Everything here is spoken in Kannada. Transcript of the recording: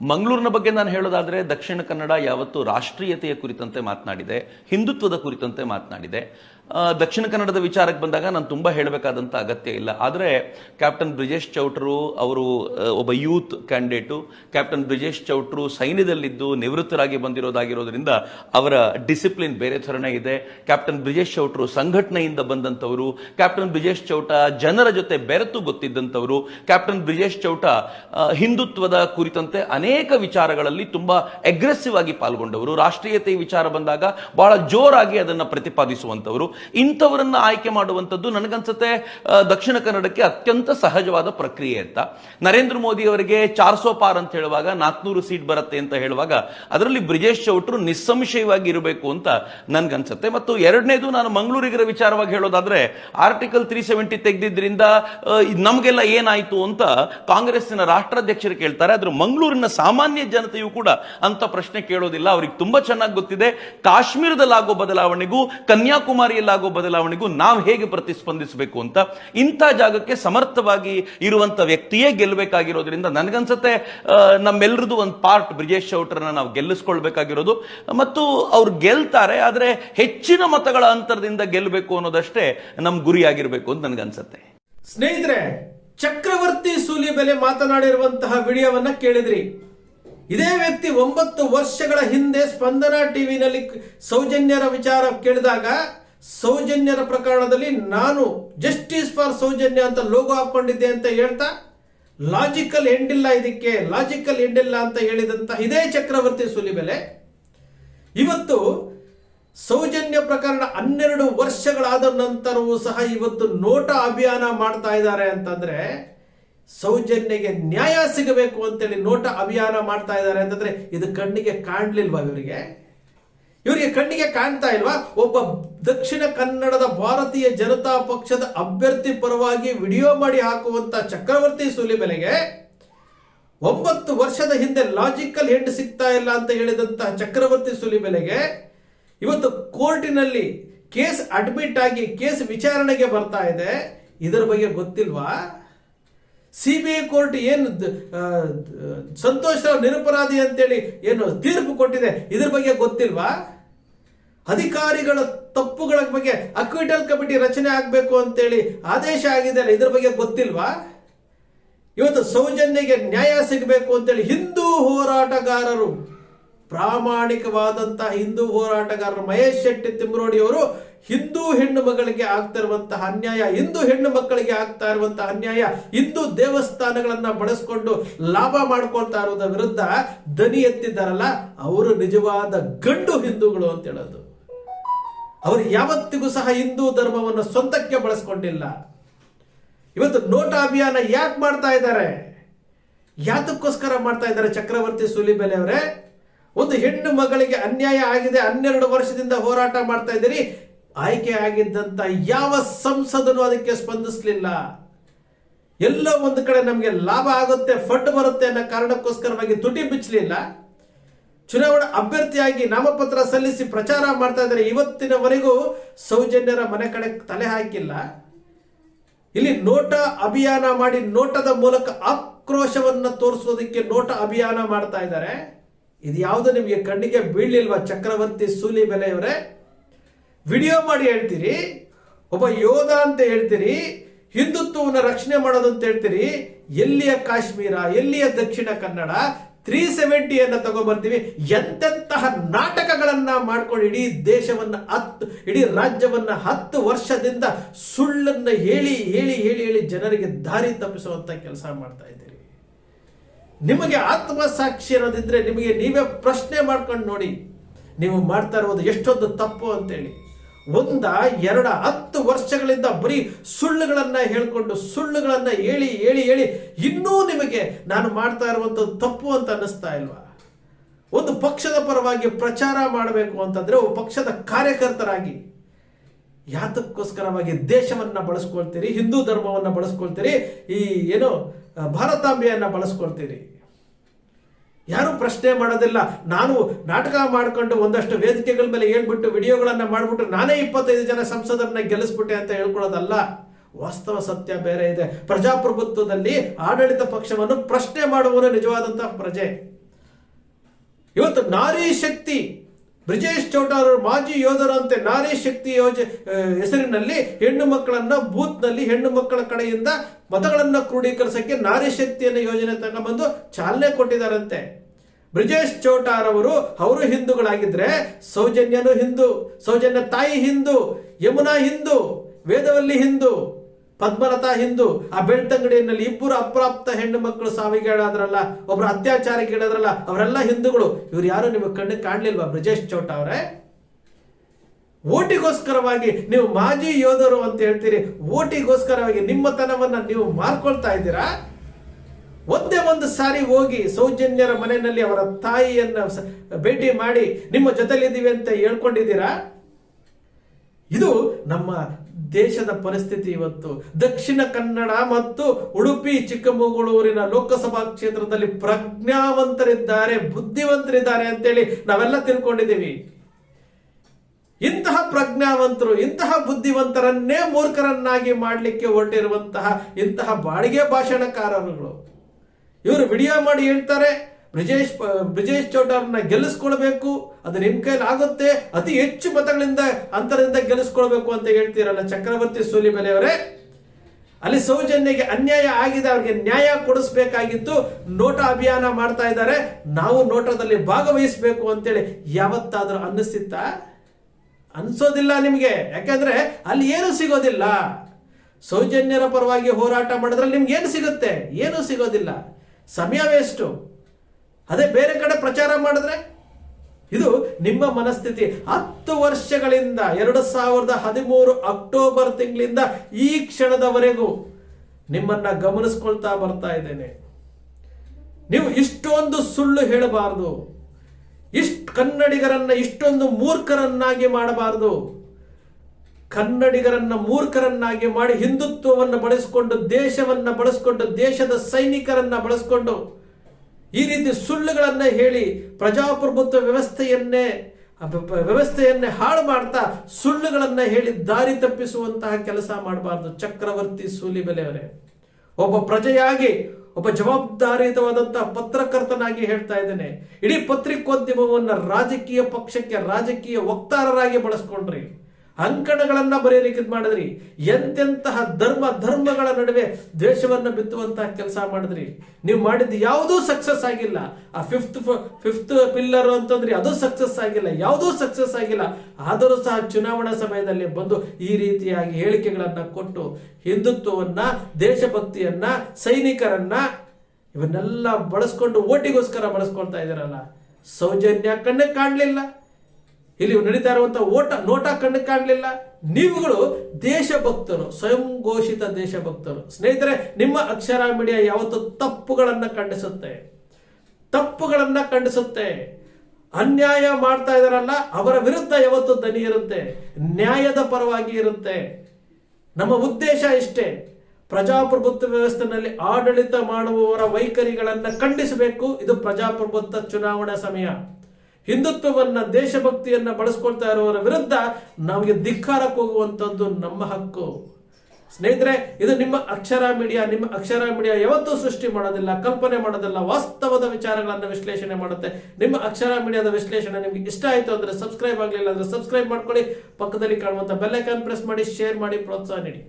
ಮಂಗಳೂರಿನ ಬಗ್ಗೆ ನಾನು ಹೇಳೋದಾದರೆ ದಕ್ಷಿಣ ಕನ್ನಡ ಯಾವತ್ತು ರಾಷ್ಟ್ರೀಯತೆಯ ಕುರಿತಂತೆ ಮಾತನಾಡಿದೆ ಹಿಂದುತ್ವದ ಕುರಿತಂತೆ ಮಾತನಾಡಿದೆ. ದಕ್ಷಿಣ ಕನ್ನಡದ ವಿಚಾರಕ್ಕೆ ಬಂದಾಗ ನಾನು ತುಂಬ ಹೇಳಬೇಕಾದಂಥ ಅಗತ್ಯ ಇಲ್ಲ. ಆದರೆ ಕ್ಯಾಪ್ಟನ್ ಬ್ರಿಜೇಶ್ ಚೌಟ್ರು ಅವರು ಒಬ್ಬ ಯೂತ್ ಕ್ಯಾಂಡಿಡೇಟು. ಕ್ಯಾಪ್ಟನ್ ಬ್ರಿಜೇಶ್ ಚೌಟ್ರು ಸೈನ್ಯದಲ್ಲಿದ್ದು ನಿವೃತ್ತರಾಗಿ ಬಂದಿರೋದಾಗಿರೋದ್ರಿಂದ ಅವರ ಡಿಸಿಪ್ಲಿನ್ ಬೇರೆ ಥರನೇ ಇದೆ. ಕ್ಯಾಪ್ಟನ್ ಬ್ರಿಜೇಶ್ ಚೌಟ್ರು ಸಂಘಟನೆಯಿಂದ ಬಂದಂಥವರು. ಕ್ಯಾಪ್ಟನ್ ಬ್ರಿಜೇಶ್ ಚೌಟ ಜನರ ಜೊತೆ ಬೆರೆತು ಗೊತ್ತಿದ್ದಂಥವರು. ಕ್ಯಾಪ್ಟನ್ ಬ್ರಿಜೇಶ್ ಚೌಟ ಹಿಂದುತ್ವದ ಕುರಿತಂತೆ ಅನೇಕ ವಿಚಾರಗಳಲ್ಲಿ ತುಂಬ ಅಗ್ರೆಸಿವ್ ಆಗಿ ಪಾಲ್ಗೊಂಡವರು. ರಾಷ್ಟ್ರೀಯತೆ ವಿಚಾರ ಬಂದಾಗ ಬಹಳ ಜೋರಾಗಿ ಅದನ್ನು ಪ್ರತಿಪಾದಿಸುವಂತವರು ಇಂಥವರನ್ನ ಆಯ್ಕೆ ಮಾಡುವಂಥದ್ದು ನನಗನ್ಸುತ್ತೆ ದಕ್ಷಿಣ ಕನ್ನಡಕ್ಕೆ ಅತ್ಯಂತ ಸಹಜವಾದ ಪ್ರಕ್ರಿಯೆ ಅಂತ. ನರೇಂದ್ರ ಮೋದಿ ಅವರಿಗೆ ಚಾರ್ಸೋ ಪಾರ್ ಅಂತ ಹೇಳುವಾಗ ನಾಲ್ಕುನೂರು ಸೀಟ್ ಬರುತ್ತೆ ಅಂತ ಹೇಳುವಾಗ ಅದರಲ್ಲಿ ಬ್ರಿಜೇಶ್ ಚೌಟ್ರು ನಿಸ್ಸಂಶಯವಾಗಿ ಇರಬೇಕು ಅಂತ ನನ್ಗನ್ಸುತ್ತೆ. ಮತ್ತು ಎರಡನೇದು ನಾನು ಮಂಗಳೂರಿಗರ ವಿಚಾರವಾಗಿ ಹೇಳೋದಾದ್ರೆ, ಆರ್ಟಿಕಲ್ ತ್ರೀ ಸೆವೆಂಟಿ ತೆಗೆದಿದ್ರಿಂದ ನಮಗೆಲ್ಲ ಏನಾಯ್ತು ಅಂತ ಕಾಂಗ್ರೆಸ್ಸಿನ ರಾಷ್ಟ್ರಾಧ್ಯಕ್ಷರು ಕೇಳ್ತಾರೆ. ಆದ್ರೆ ಮಂಗಳೂರಿನ ಸಾಮಾನ್ಯ ಜನತೆಯು ಕೂಡ ಅಂತ ಪ್ರಶ್ನೆ ಕೇಳೋದಿಲ್ಲ. ಅವ್ರಿಗೆ ತುಂಬಾ ಚೆನ್ನಾಗಿ ಗೊತ್ತಿದೆ. ಕಾಶ್ಮೀರದಲ್ಲಾಗೋ ಬದಲಾವಣೆಗೂ ಕನ್ಯಾಕುಮಾರಿಯಲ್ಲಾಗೋ ಬದಲಾವಣೆಗೂ ನಾವು ಹೇಗೆ ಪ್ರತಿಸ್ಪಂದಿಸಬೇಕು ಅಂತ ಇಂಥ ಜಾಗಕ್ಕೆ ಸಮರ್ಥವಾಗಿ ಇರುವಂತ ವ್ಯಕ್ತಿಯೇ ಗೆಲ್ಲಬೇಕಾಗಿರೋದ್ರಿಂದ ನನಗನ್ಸುತ್ತೆ ನಮ್ಮೆಲ್ಲರದು ಒಂದು ಪಾರ್ಟ್ ಬ್ರಿಜೇಶ್ ಚೌಟ್ರನ್ನ ನಾವು ಗೆಲ್ಲಿಸ್ಕೊಳ್ಬೇಕಾಗಿರೋದು. ಮತ್ತು ಅವ್ರು ಗೆಲ್ತಾರೆ, ಆದರೆ ಹೆಚ್ಚಿನ ಮತಗಳ ಅಂತರದಿಂದ ಗೆಲ್ಲಬೇಕು ಅನ್ನೋದಷ್ಟೇ ನಮ್ಮ ಗುರಿಯಾಗಿರಬೇಕು ಅಂತ ನನಗನ್ಸುತ್ತೆ. ಸ್ನೇಹಿತರೆ, ಚಕ್ರವರ್ತಿ ಸೂಲಿ ಬೆಲೆ ಮಾತನಾಡಿರುವಂತಹ ವಿಡಿಯೋವನ್ನ ಕೇಳಿದ್ರಿ. ಇದೇ ವ್ಯಕ್ತಿ ಒಂಬತ್ತು ವರ್ಷಗಳ ಹಿಂದೆ ಸ್ಪಂದನ ಟಿವಿನಲ್ಲಿ ಸೌಜನ್ಯರ ವಿಚಾರ ಕೇಳಿದಾಗ ಸೌಜನ್ಯರ ಪ್ರಕರಣದಲ್ಲಿ ನಾನು ಜಸ್ಟಿಸ್ ಫಾರ್ ಸೌಜನ್ಯ ಅಂತ ಲೋಗೋ ಹಾಕೊಂಡಿದ್ದೆ ಅಂತ ಹೇಳ್ತಾ ಲಾಜಿಕಲ್ ಎಂಡ್ ಇಲ್ಲ ಇದಕ್ಕೆ ಲಾಜಿಕಲ್ ಎಂಡ್ ಇಲ್ಲ ಅಂತ ಹೇಳಿದಂತ ಇದೇ ಚಕ್ರವರ್ತಿ ಸುಲಿಬೆಲೆ. ಇವತ್ತು ಸೌಜನ್ಯ ಪ್ರಕರಣ ಹನ್ನೆರಡು ವರ್ಷಗಳಾದ ನಂತರವೂ ಸಹ ಇವತ್ತು ನೋಟ ಅಭಿಯಾನ ಮಾಡ್ತಾ ಇದ್ದಾರೆ ಅಂತಂದ್ರೆ, ಸೌಜನ್ಯಗೆ ನ್ಯಾಯ ಸಿಗಬೇಕು ಅಂತೇಳಿ ನೋಟ ಅಭಿಯಾನ ಮಾಡ್ತಾ ಇದ್ದಾರೆ ಅಂತಂದ್ರೆ ಇದು ಕಣ್ಣಿಗೆ ಕಾಣ್ಲಿಲ್ವಾ ಇವರಿಗೆ? ಇವರಿಗೆ ಕಣ್ಣಿಗೆ ಕಾಣ್ತಾ ಇಲ್ವಾ? ಒಬ್ಬ ದಕ್ಷಿಣ ಕನ್ನಡದ ಭಾರತೀಯ ಜನತಾ ಪಕ್ಷದ ಅಭ್ಯರ್ಥಿ ಪರವಾಗಿ ವಿಡಿಯೋ ಮಾಡಿ ಹಾಕುವಂತ ಚಕ್ರವರ್ತಿ ಸೂಲಿಬೆಲೆಗೆ ಒಂಬತ್ತು ವರ್ಷದ ಹಿಂದೆ ಲಾಜಿಕಲ್ ಹೆಂಡ್ ಸಿಗ್ತಾ ಇಲ್ಲ ಅಂತ ಹೇಳಿದಂತಹ ಚಕ್ರವರ್ತಿ ಸುಲಿಬೆಲೆಗೆ ಇವತ್ತು ಕೋರ್ಟಿನಲ್ಲಿ ಕೇಸ್ ಅಡ್ಮಿಟ್ ಆಗಿ ಕೇಸ್ ವಿಚಾರಣೆಗೆ ಬರ್ತಾ ಇದೆ. ಇದರ ಬಗ್ಗೆ ಗೊತ್ತಿಲ್ವಾ? ಸಿ ಕೋರ್ಟ್ ಏನು ಸಂತೋಷ ನಿರಪರಾಧಿ ಅಂತೇಳಿ ಏನು ತೀರ್ಪು ಕೊಟ್ಟಿದೆ, ಇದ್ರ ಬಗ್ಗೆ ಗೊತ್ತಿಲ್ವಾ? ಅಧಿಕಾರಿಗಳ ತಪ್ಪುಗಳ ಬಗ್ಗೆ ಅಕ್ವಿಟಲ್ ಕಮಿಟಿ ರಚನೆ ಆಗಬೇಕು ಅಂತೇಳಿ ಆದೇಶ ಆಗಿದೆ ಅಲ್ಲ, ಇದ್ರ ಬಗ್ಗೆ ಗೊತ್ತಿಲ್ವಾ? ಇವತ್ತು ಸೌಜನ್ಯಗೆ ನ್ಯಾಯ ಸಿಗಬೇಕು ಅಂತೇಳಿ ಹಿಂದೂ ಹೋರಾಟಗಾರರು ಪ್ರಾಮಾಣಿಕವಾದಂತಹ ಹಿಂದೂ ಹೋರಾಟಗಾರರು ಮಹೇಶ್ ಶೆಟ್ಟಿ ತಿಮ್ರೋಡಿ ಅವರು ಹಿಂದೂ ಹೆಣ್ಣು ಮಗಳಿಗೆ ಆಗ್ತಿರುವಂತಹ ಅನ್ಯಾಯ ಹಿಂದೂ ಹೆಣ್ಣು ಮಕ್ಕಳಿಗೆ ಆಗ್ತಾ ಇರುವಂತಹ ಅನ್ಯಾಯ ಹಿಂದೂ ದೇವಸ್ಥಾನಗಳನ್ನ ಬಳಸ್ಕೊಂಡು ಲಾಭ ಮಾಡ್ಕೊಳ್ತಾ ಇರೋದ್ರ ವಿರುದ್ಧ ದನಿ ಎತ್ತಿದ್ದಾರಲ್ಲ ಅವರು ನಿಜವಾದ ಗಂಡು ಹಿಂದೂಗಳು ಅಂತ ಹೇಳೋದು. ಅವರು ಯಾವತ್ತಿಗೂ ಸಹ ಹಿಂದೂ ಧರ್ಮವನ್ನು ಸ್ವಂತಕ್ಕೆ ಬಳಸ್ಕೊಂಡಿಲ್ಲ. ಇವತ್ತು ನೋಟ ಅಭಿಯಾನ ಯಾಕೆ ಮಾಡ್ತಾ ಇದ್ದಾರೆ? ಯಾತಕ್ಕೋಸ್ಕರ ಮಾಡ್ತಾ ಇದ್ದಾರೆ ಚಕ್ರವರ್ತಿ ಸುಲಿಬೆಲೆ ಅವರೇ? ಒಂದು ಹೆಣ್ಣು ಮಗಳಿಗೆ ಅನ್ಯಾಯ ಆಗಿದೆ, ಹನ್ನೆರಡು ವರ್ಷದಿಂದ ಹೋರಾಟ ಮಾಡ್ತಾ ಇದ್ದೀರಿ. ಆಯ್ಕೆ ಆಗಿದ್ದಂತ ಯಾವ ಸಂಸದನು ಅದಕ್ಕೆ ಸ್ಪಂದಿಸಲಿಲ್ಲ. ಎಲ್ಲೋ ಒಂದು ಕಡೆ ನಮಗೆ ಲಾಭ ಆಗುತ್ತೆ ಫಂಡ್ ಬರುತ್ತೆ ಅನ್ನೋ ಕಾರಣಕ್ಕೋಸ್ಕರವಾಗಿ ತುಟಿ ಬಿಚ್ಚಲಿಲ್ಲ. ಚುನಾವಣಾ ಅಭ್ಯರ್ಥಿಯಾಗಿ ನಾಮಪತ್ರ ಸಲ್ಲಿಸಿ ಪ್ರಚಾರ ಮಾಡ್ತಾ ಇದ್ದಾರೆ. ಇವತ್ತಿನವರೆಗೂ ಸೌಜನ್ಯರ ಮನೆ ಕಡೆ ತಲೆ ಹಾಕಿಲ್ಲ. ಇಲ್ಲಿ ನೋಟ ಅಭಿಯಾನ ಮಾಡಿ ನೋಟದ ಮೂಲಕ ಆಕ್ರೋಶವನ್ನ ತೋರಿಸೋದಕ್ಕೆ ನೋಟ ಅಭಿಯಾನ ಮಾಡ್ತಾ ಇದ್ದಾರೆ. ಇದು ಯಾವುದು ನಿಮಗೆ ಕಣ್ಣಿಗೆ ಬೀಳಲಿಲ್ವಾ? ಚಕ್ರವರ್ತಿ ಸೂಲಿ ಬೆಲೆಯವರೇ? ವಿಡಿಯೋ ಮಾಡಿ ಹೇಳ್ತೀರಿ. ಒಬ್ಬ ಯೋಧ ಅಂತ ಹೇಳ್ತೀರಿ. ಹಿಂದುತ್ವವನ್ನು ರಕ್ಷಣೆ ಮಾಡೋದು ಅಂತ ಹೇಳ್ತೀರಿ. ಎಲ್ಲಿಯ ಕಾಶ್ಮೀರ, ಎಲ್ಲಿಯ ದಕ್ಷಿಣ ಕನ್ನಡ ತ್ರೀ ಸೆವೆಂಟಿಯನ್ನು ತಗೊಬರ್ತೀವಿ. ಎಂತೆಂತಹ ನಾಟಕಗಳನ್ನು ಮಾಡ್ಕೊಂಡು ಇಡೀ ದೇಶವನ್ನ ಹತ್ತು, ಇಡೀ ರಾಜ್ಯವನ್ನ ಹತ್ತು ವರ್ಷದಿಂದ ಸುಳ್ಳನ್ನ ಹೇಳಿ ಹೇಳಿ ಹೇಳಿ ಹೇಳಿ ಜನರಿಗೆ ದಾರಿ ತಪ್ಪಿಸುವಂಥ ಕೆಲಸ ಮಾಡ್ತಾ ಇದ್ದೀರಿ. ನಿಮಗೆ ಆತ್ಮಸಾಕ್ಷಿ ಇರೋದಿದ್ರೆ ನಿಮಗೆ ನೀವೇ ಪ್ರಶ್ನೆ ಮಾಡ್ಕೊಂಡು ನೋಡಿ. ನೀವು ಮಾಡ್ತಾ ಇರೋದು ಎಷ್ಟೊಂದು ತಪ್ಪು ಅಂತೇಳಿ. ಒಂದ, ಎರಡ, ಹತ್ತು ವರ್ಷಗಳಿಂದ ಬರೀ ಸುಳ್ಳುಗಳನ್ನ ಹೇಳ್ಕೊಂಡು, ಸುಳ್ಳುಗಳನ್ನ ಹೇಳಿ ಹೇಳಿ ಹೇಳಿ ಇನ್ನೂ ನಿಮಗೆ ನಾನು ಮಾಡ್ತಾ ಇರುವಂಥದ್ದು ತಪ್ಪು ಅಂತ ಅನ್ನಿಸ್ತಾ ಇಲ್ವಾ? ಒಂದು ಪಕ್ಷದ ಪರವಾಗಿ ಪ್ರಚಾರ ಮಾಡಬೇಕು ಅಂತಂದ್ರೆ ಒಬ್ಬ ಪಕ್ಷದ ಕಾರ್ಯಕರ್ತರಾಗಿ ಯಾತಕ್ಕೋಸ್ಕರವಾಗಿ ದೇಶವನ್ನ ಬಳಸ್ಕೊಳ್ತೀರಿ, ಹಿಂದೂ ಧರ್ಮವನ್ನ ಬಳಸ್ಕೊಳ್ತೀರಿ, ಈ ಏನು, ಭಾರತಾಂಬೆಯನ್ನು ಭಾರತಾಂಬೆಯನ್ನ ಬಳಸ್ಕೊಳ್ತೀರಿ? ಯಾರು ಪ್ರಶ್ನೆ ಮಾಡೋದಿಲ್ಲ. ನಾನು ನಾಟಕ ಮಾಡ್ಕೊಂಡು ಒಂದಷ್ಟು ವೇದಿಕೆಗಳ ಮೇಲೆ ಹೇಳ್ಬಿಟ್ಟು ವಿಡಿಯೋಗಳನ್ನು ಮಾಡಿಬಿಟ್ಟು ನಾನೇ ಇಪ್ಪತ್ತೈದು ಜನ ಸಂಸದರನ್ನ ಗೆಲ್ಲಿಸ್ಬಿಟ್ಟೆ ಅಂತ ಹೇಳ್ಕೊಳ್ಳೋದಲ್ಲ. ವಾಸ್ತವ ಸತ್ಯ ಬೇರೆ ಇದೆ. ಪ್ರಜಾಪ್ರಭುತ್ವದಲ್ಲಿ ಆಡಳಿತ ಪಕ್ಷವನ್ನು ಪ್ರಶ್ನೆ ಮಾಡುವವನು ನಿಜವಾದಂತಹ ಪ್ರಜೆ. ಇವತ್ತು ನಾರಿ ಶಕ್ತಿ ಬ್ರಿಜೇಶ್ ಚೌಟಾರ್ ಮಾಜಿ ಯೋಧರಂತೆ ನಾರಿ ಶಕ್ತಿ ಯೋಜ ಹೆಸರಿನಲ್ಲಿ ಹೆಣ್ಣು ಮಕ್ಕಳನ್ನ ಬೂತ್ನಲ್ಲಿ ಹೆಣ್ಣು ಮಕ್ಕಳ ಕಡೆಯಿಂದ ಮತಗಳನ್ನು ಕ್ರೋಢೀಕರಿಸಕ್ಕೆ ನಾರಿ ಶಕ್ತಿಯನ್ನು ಯೋಜನೆ ತಗೊಂಡ್ಬಂದು ಚಾಲನೆ ಕೊಟ್ಟಿದ್ದಾರಂತೆ. ಬ್ರಿಜೇಶ್ ಚೌಟಾರ್ ಅವರು ಅವರು ಹಿಂದೂಗಳಾಗಿದ್ರೆ ಸೌಜನ್ಯನು ಹಿಂದೂ, ಸೌಜನ್ಯ ತಾಯಿ ಹಿಂದೂ, ಯಮುನಾ ಹಿಂದೂ, ವೇದವಲ್ಲಿ ಹಿಂದೂ ಪದ್ಮಲತಾ ಹಿಂದೂ, ಆ ಬೆಳ್ತಂಗಡಿಯಲ್ಲಿ ಇಬ್ಬರು ಅಪ್ರಾಪ್ತ ಹೆಣ್ಣು ಮಕ್ಕಳು ಸಾವಿಗೇಡಾದ್ರಲ್ಲ ಒಬ್ರು ಅತ್ಯಾಚಾರಕ್ಕೀಡಾದ್ರಲ್ಲ ಅವರೆಲ್ಲ ಹಿಂದೂಗಳು. ಇವ್ರು ಯಾರು ನಿಮಗೆ ಕಣ್ಣು ಕಾಣಲಿಲ್ವಾ ಬ್ರಿಜೇಶ್ ಚೌಟ ಅವರೇ? ಓಟಿಗೋಸ್ಕರವಾಗಿ ನೀವು ಮಾಜಿ ಯೋಧರು ಅಂತ ಹೇಳ್ತೀರಿ ಓಟಿಗೋಸ್ಕರವಾಗಿ ನಿಮ್ಮತನವನ್ನ ನೀವು ಮಾರ್ಕೊಳ್ತಾ ಇದ್ದೀರಾ? ಒಂದೇ ಒಂದು ಸಾರಿ ಹೋಗಿ ಸೌಜನ್ಯರ ಮನೆಯಲ್ಲಿ ಅವರ ತಾಯಿಯನ್ನು ಭೇಟಿ ಮಾಡಿ ನಿಮ್ಮ ಜೊತೆಲಿದ್ದೀವಿ ಅಂತ ಹೇಳ್ಕೊಂಡಿದ್ದೀರಾ? ನಮ್ಮ ದೇಶದ ಪರಿಸ್ಥಿತಿ ಇವತ್ತು. ದಕ್ಷಿಣ ಕನ್ನಡ ಮತ್ತು ಉಡುಪಿ, ಚಿಕ್ಕಮಗಳೂರಿನ ಲೋಕಸಭಾ ಕ್ಷೇತ್ರದಲ್ಲಿ ಪ್ರಜ್ಞಾವಂತರಿದ್ದಾರೆ, ಬುದ್ಧಿವಂತರಿದ್ದಾರೆ ಅಂತೇಳಿ ನಾವೆಲ್ಲ ತಿಳ್ಕೊಂಡಿದ್ದೀವಿ. ಇಂತಹ ಪ್ರಜ್ಞಾವಂತರು, ಇಂತಹ ಬುದ್ಧಿವಂತರನ್ನೇ ಮೂರ್ಖರನ್ನಾಗಿ ಮಾಡಲಿಕ್ಕೆ ಹೊರಟಿರುವಂತಹ ಇಂತಹ ಬಾಡಿಗೆ ಭಾಷಣಕಾರರುಗಳು. ಇವರು ವಿಡಿಯೋ ಮಾಡಿ ಹೇಳ್ತಾರೆ ಬ್ರಿಜೇಶ್ ಬ್ರಿಜೇಶ್ ಚೌಟಾರ್ನ ಗೆಲ್ಲಿಸ್ಕೊಳ್ಬೇಕು, ಅದು ನಿಮ್ ಕೈಲಿ ಆಗುತ್ತೆ, ಅತಿ ಹೆಚ್ಚು ಮತಗಳಿಂದ ಅಂತರದಿಂದ ಗೆಲ್ಲಿಸ್ಕೊಳ್ಬೇಕು ಅಂತ ಹೇಳ್ತೀರಲ್ಲ ಚಕ್ರವರ್ತಿ ಸೂಲಿಬೆಲೆಯವರೇ? ಅಲ್ಲಿ ಸೌಜನ್ಯಗೆ ಅನ್ಯಾಯ ಆಗಿದೆ, ಅವ್ರಿಗೆ ನ್ಯಾಯ ಕೊಡಿಸ್ಬೇಕಾಗಿತ್ತು, ನೋಟ ಅಭಿಯಾನ ಮಾಡ್ತಾ ಇದ್ದಾರೆ, ನಾವು ನೋಟದಲ್ಲಿ ಭಾಗವಹಿಸಬೇಕು ಅಂತೇಳಿ ಯಾವತ್ತಾದ್ರೂ ಅನ್ನಿಸ್ತಿತ್ತಾ ಅನ್ಸೋದಿಲ್ಲ ನಿಮಗೆ, ಯಾಕಂದ್ರೆ ಅಲ್ಲಿ ಏನು ಸಿಗೋದಿಲ್ಲ. ಸೌಜನ್ಯರ ಪರವಾಗಿ ಹೋರಾಟ ಮಾಡಿದ್ರೆ ನಿಮ್ಗೆ ಏನು ಸಿಗುತ್ತೆ? ಏನು ಸಿಗೋದಿಲ್ಲ. ಸಮಯ ವೇಸ್ಟು ಅದೇ ಬೇರೆ ಕಡೆ ಪ್ರಚಾರ ಮಾಡಿದ್ರೆ? ಇದು ನಿಮ್ಮ ಮನಸ್ಥಿತಿ. ಹತ್ತು ವರ್ಷಗಳಿಂದ, ಎರಡು ಸಾವಿರದ ಹದಿಮೂರು ಅಕ್ಟೋಬರ್ ತಿಂಗಳಿಂದ ಈ ಕ್ಷಣದವರೆಗೂ ನಿಮ್ಮನ್ನ ಗಮನಿಸ್ಕೊಳ್ತಾ ಬರ್ತಾ ಇದ್ದೇನೆ. ನೀವು ಇಷ್ಟೊಂದು ಸುಳ್ಳು ಹೇಳಬಾರದು. ಇಷ್ಟು ಕನ್ನಡಿಗರನ್ನ ಇಷ್ಟೊಂದು ಮೂರ್ಖರನ್ನಾಗಿ ಮಾಡಬಾರದು. ಕನ್ನಡಿಗರನ್ನ ಮೂರ್ಖರನ್ನಾಗಿ ಮಾಡಿ ಹಿಂದುತ್ವವನ್ನು ಬಳಸಿಕೊಂಡು, ದೇಶವನ್ನ ಬಳಸಿಕೊಂಡು, ದೇಶದ ಸೈನಿಕರನ್ನ ಬಳಸಿಕೊಂಡು ಈ ರೀತಿ ಸುಳ್ಳುಗಳನ್ನ ಹೇಳಿ ಪ್ರಜಾಪ್ರಭುತ್ವ ವ್ಯವಸ್ಥೆಯನ್ನೇ ವ್ಯವಸ್ಥೆಯನ್ನೇ ಹಾಳು ಮಾಡ್ತಾ ಸುಳ್ಳುಗಳನ್ನ ಹೇಳಿ ದಾರಿ ತಪ್ಪಿಸುವಂತಹ ಕೆಲಸ ಮಾಡಬಾರ್ದು. ಚಕ್ರವರ್ತಿ ಸೂಲಿಬೆಲೆಯವರೇ. ಒಬ್ಬ ಪ್ರಜೆಯಾಗಿ, ಒಬ್ಬ ಜವಾಬ್ದಾರಿಯುತವಾದಂತಹ ಪತ್ರಕರ್ತನಾಗಿ ಹೇಳ್ತಾ ಇದ್ದೇನೆ. ಇಡೀ ಪತ್ರಿಕೋದ್ಯಮವನ್ನ ರಾಜಕೀಯ ಪಕ್ಷಕ್ಕೆ ರಾಜಕೀಯ ವಕ್ತಾರರಾಗಿ ಬಳಸ್ಕೊಂಡ್ರಿ. ಅಂಕಣಗಳನ್ನ ಬರೆಯಲಿಕ್ಕೆ ಮಾಡಿದ್ರಿ. ಎಂತೆಂತಹ ಧರ್ಮ ಧರ್ಮಗಳ ನಡುವೆ ದ್ವೇಷವನ್ನ ಬಿತ್ತುವಂತಹ ಕೆಲಸ ಮಾಡಿದ್ರಿ. ನೀವು ಮಾಡಿದ್ದು ಯಾವುದೂ ಸಕ್ಸಸ್ ಆಗಿಲ್ಲ. ಆ ಫಿಫ್ತ್ ಫಿಫ್ತ್ ಪಿಲ್ಲರ್ ಅಂತಂದ್ರೆ ಅದು ಸಕ್ಸಸ್ ಆಗಿಲ್ಲ, ಯಾವುದೂ ಸಕ್ಸಸ್ ಆಗಿಲ್ಲ. ಆದರೂ ಸಹ ಚುನಾವಣಾ ಸಮಯದಲ್ಲಿ ಬಂದು ಈ ರೀತಿಯಾಗಿ ಹೇಳಿಕೆಗಳನ್ನು ಕೊಟ್ಟು ಹಿಂದುತ್ವವನ್ನ, ದೇಶಭಕ್ತಿಯನ್ನ, ಸೈನಿಕರನ್ನ ಇವನ್ನೆಲ್ಲ ಬಳಸ್ಕೊಂಡು ಓಟಿಗೋಸ್ಕರ ಬಳಸ್ಕೊಳ್ತಾ ಇದ್ದೀರಲ್ಲ. ಸೌಜನ್ಯ ಕಣ್ಣಕ್ಕೆ ಕಾಣಲಿಲ್ಲ. ಇಲ್ಲಿ ನಡೀತಾ ಇರುವಂತ ಓಟ, ನೋಟ ಕಣ್ಣು ಕಾಣಲಿಲ್ಲ ನೀವುಗಳು ದೇಶಭಕ್ತರು, ಸ್ವಯಂ ಘೋಷಿತ ದೇಶಭಕ್ತರು. ಸ್ನೇಹಿತರೆ, ನಿಮ್ಮ ಅಕ್ಷರ ಮೀಡಿಯಾ ಯಾವತ್ತು ತಪ್ಪುಗಳನ್ನ ಖಂಡಿಸುತ್ತೆ. ತಪ್ಪುಗಳನ್ನ ಖಂಡಿಸುತ್ತೆ. ಅನ್ಯಾಯ ಮಾಡ್ತಾ ಇದಾರಲ್ಲ ಅವರ ವಿರುದ್ಧ ಯಾವತ್ತು ದನಿ ಇರುತ್ತೆ. ನ್ಯಾಯದ ಪರವಾಗಿ ಇರುತ್ತೆ. ನಮ್ಮ ಉದ್ದೇಶ ಇಷ್ಟೇ. ಪ್ರಜಾಪ್ರಭುತ್ವ ವ್ಯವಸ್ಥೆನಲ್ಲಿ ಆಡಳಿತ ಮಾಡುವವರ ವೈಖರಿಗಳನ್ನ ಖಂಡಿಸಬೇಕು. ಇದು ಪ್ರಜಾಪ್ರಭುತ್ವ ಚುನಾವಣಾ ಸಮಯ. ಹಿಂದುತ್ವವನ್ನ, ದೇಶಭಕ್ತಿಯನ್ನ ಬಳಸ್ಕೊಳ್ತಾ ಇರುವವರ ವಿರುದ್ಧ ನಮಗೆ ಧಿಕ್ಕಾರಕ್ಕೆ ಹೋಗುವಂತದ್ದು ನಮ್ಮ ಹಕ್ಕು. ಸ್ನೇಹಿತರೆ, ಇದು ನಿಮ್ಮ ಅಕ್ಷರ ಮೀಡಿಯಾ, ನಿಮ್ಮ ಅಕ್ಷರ ಮೀಡಿಯಾ ಯಾವತ್ತೂ ಸೃಷ್ಟಿ ಮಾಡೋದಿಲ್ಲ, ಕಲ್ಪನೆ ಮಾಡೋದಿಲ್ಲ, ವಾಸ್ತವದ ವಿಚಾರಗಳನ್ನು ವಿಶ್ಲೇಷಣೆ ಮಾಡುತ್ತೆ. ನಿಮ್ಮ ಅಕ್ಷರ ಮೀಡಿಯಾದ ವಿಶ್ಲೇಷಣೆ ನಿಮ್ಗೆ ಇಷ್ಟ ಆಯ್ತು ಅಂದ್ರೆ ಸಬ್ಸ್ಕ್ರೈಬ್ ಆಗಲಿಲ್ಲ ಅಂದ್ರೆ ಸಬ್ಸ್ಕ್ರೈಬ್ ಮಾಡ್ಕೊಳ್ಳಿ. ಪಕ್ಕದಲ್ಲಿ ಕಾಣುವಂತ ಬೆಲ್ಲೈಕಾನ್ ಪ್ರೆಸ್ ಮಾಡಿ ಶೇರ್ ಮಾಡಿ, ಪ್ರೋತ್ಸಾಹ ನೀಡಿ.